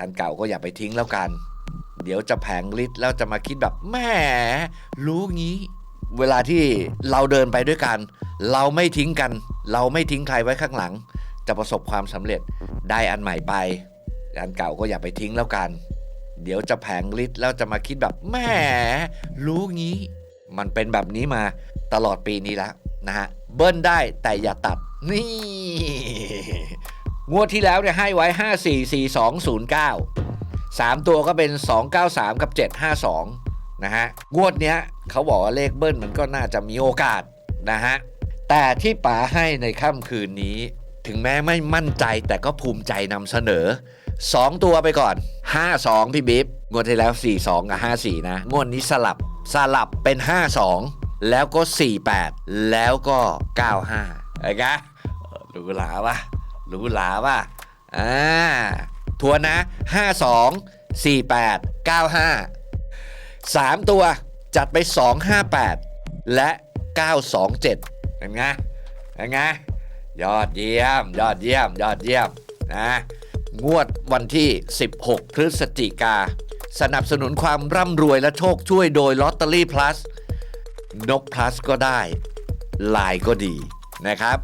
อันเก่าก็อย่าไปทิ้งแล้วกัน เดี๋ยวจะแผงฤทธิ์แล้วจะมาคิดแบบแหมรู้งี้ เวลาที่เราเดินไปด้วยกัน เราไม่ทิ้งกัน เราไม่ทิ้งใครไว้ข้างหลัง จะประสบความสำเร็จได้อันใหม่ไปอันเก่าก็อย่าไปทิ้งแล้วกัน เดี๋ยวจะแผงฤทธิ์แล้วจะมาคิดแบบแหมรู้งี้ มันเป็นแบบนี้มาตลอดปีนี้แล้วนะฮะเบิ้ลได้แต่อย่าตัดนี่ งวดที่แล้วเนี่ยให้ไว้ 544209 3 ตัวก็เป็น 293 กับ 752 นะฮะ งวดเนี้ยเขาบอกว่าเลขเบิ้ลมันก็น่าจะมีโอกาสนะฮะ แต่ที่ป๋าให้ในค่ำคืนนี้ ถึงแม้ไม่มั่นใจแต่ก็ภูมิใจนำเสนอ 2 ตัวไปก่อน 52 พี่บิ๊บงวดที่แล้ว 42 กับ 54 นะ งวดนี้สลับสลับเป็น 52 แล้วก็ 48 แล้วก็ 95ไอ้กะรู้หลาป่ะ รู้หลาป่ะอ่าทวนนะ 52 48 95 3 ตัวจัดไป 258 และ 927เป็นไงเป็นไงยอดเยี่ยม ยอดเยี่ยม ยอดเยี่ยมนะงวดวันที่ 16 พฤศจิกา สนับสนุนความร่ำรวยและโชคช่วยโดยลอตเตอรี่พลัสนกพลัสก็ได้ลายก็ดีนะครับ